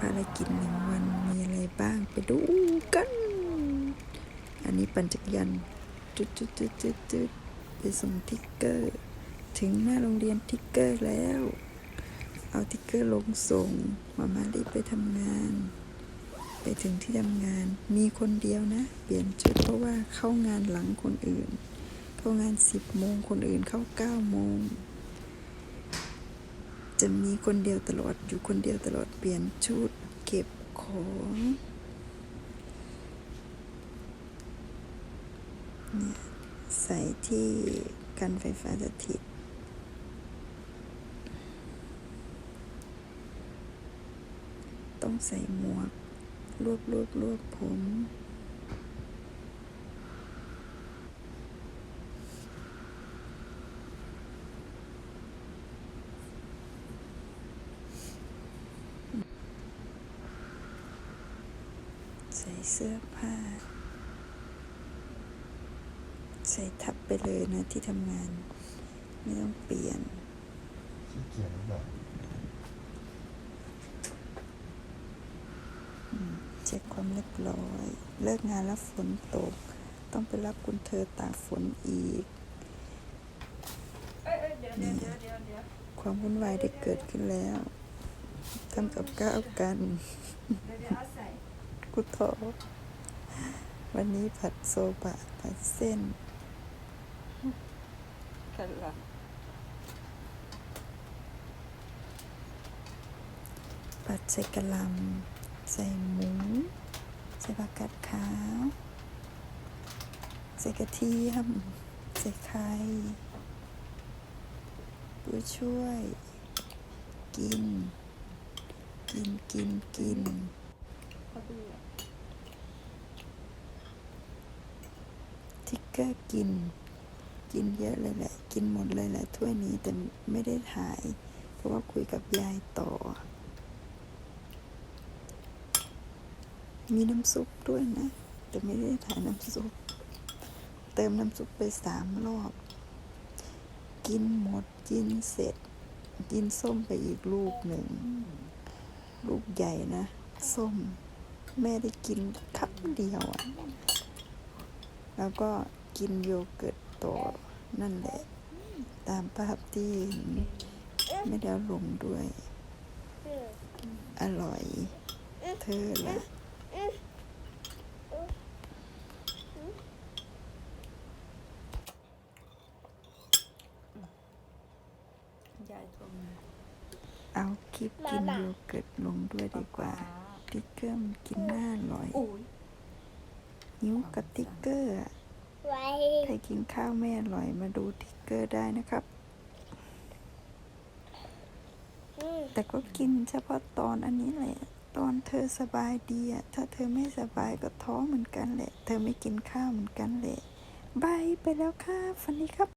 ภารกิจหนึ่งวันมีอะไรบ้างไปดูกัน อันนี้ปั่นจักรยานจุดจุดจุดจุดจุดไปส่งทิกเกอร์ ถึงหน้าโรงเรียนทิกเกอร์แล้ว เอาทิกเกอร์ลงส่งมามารีบไปทำงาน ไปถึงที่ทำงาน มีคนเดียวนะ เปลี่ยนชุดเพราะว่าเข้างานหลังคนอื่น เข้างานสิบโมงคนอื่นเข้าเก้าโมง จะมีคนเดียวตลอดอยู่คนเดียวตลอดเปลี่ยนชุดเก็บของเนี่ยใส่ที่กันไฟฟ้าสถิตต้องใส่หมวกรวบรวบรวบผม ใส่เสื้อผ้า ใส่ทับไปเลยนะที่ทำงาน ไม่ต้องเปลี่ยนขี้เกียจหรือเปล่าเช็คความเรียบร้อย เลิกงานแล้วฝนตก ต้องไปรับคุณเธอตากฝนอีกเอ้ยเอ้ยเดี๋ยวเดี๋ยวเดี๋ยวเดี๋ยวเดี๋ยวความวุ่นวายได้เกิดขึ้นแล้วทำกับก้าวกันเดี๋ยวเดี๋ยวเอาใส่ กุโทวันนี้ผัดโซบะผัดเส้นกันละผัดใส่กะหล่ำใส่หมู ใส่ผักกาดขาว ใส่กระเทียม ใส่ไข่ผู้ช่วย กิน กินกินกิน พอดีอะทิกเกอร์กิน กินเยอะเลยแหละ กินหมดเลยแหละถ้วยนี้แต่ไม่ได้ถ่าย เพราะว่าคุยกับยายต่อ มีน้ำซุปด้วยนะ แต่ไม่ได้ถ่ายน้ำซุป เติมน้ำซุปไปสามรอบ กินหมดกินเสร็จ กินส้มไปอีกลูกหนึ่ง ลูกใหญ่นะ ส้ม แม่ได้กินคับเดียวอะ่ะแล้วก็กินโยเกิร์ตต่อนั่นแหละ ตามภาพที่เห็นไม่ได้เอาลงด้วย อร่อย เธอละยายโทรมาเอาคลิปกินโยเกิร์ตลงด้วยดีกว่า ติ๊กเกอร์มันกินน่าอร่อยอุ้ยหิวกับติ๊กเกอร์อะไว้ใครกินข้าวไม่อร่อยมาดูติ๊กเกอร์ได้นะครับอืมแต่ก็กินเฉพาะตอนอันนี้แหละ ตอนเธอสบายดีอะถ้าเธอไม่สบายก็ท้องเหมือนกันแหละ เธอไม่กินข้าวเหมือนกันแหละบายไปแล้วค่ะฟันนี้ครับ